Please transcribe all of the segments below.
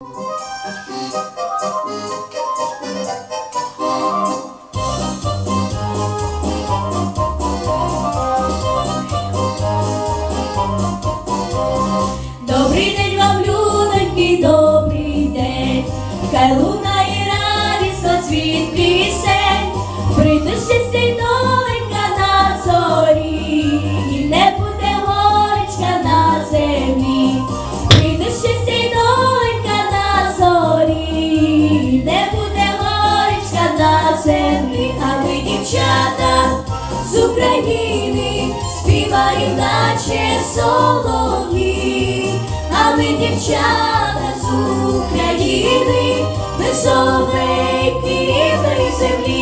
Добрий день вам, людоньки, добрий день, хай лунає радісно цвіт України співає, наче солові, а ми дівчата з України, висовики рідної землі.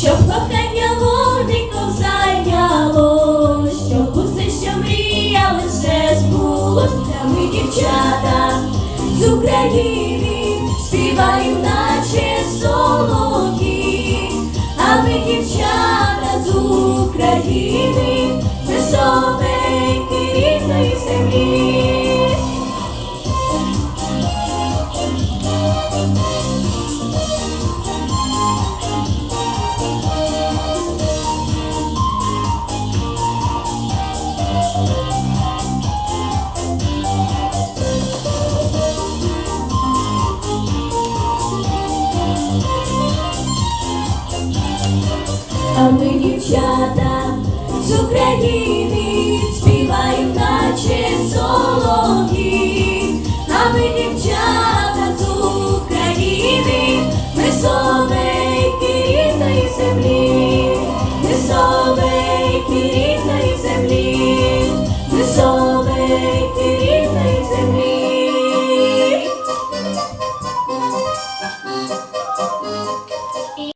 Щоб кохання вогником зайняло, щоб усе що мріяли, все збулось, та ми дівчата з України дівчата з України сон.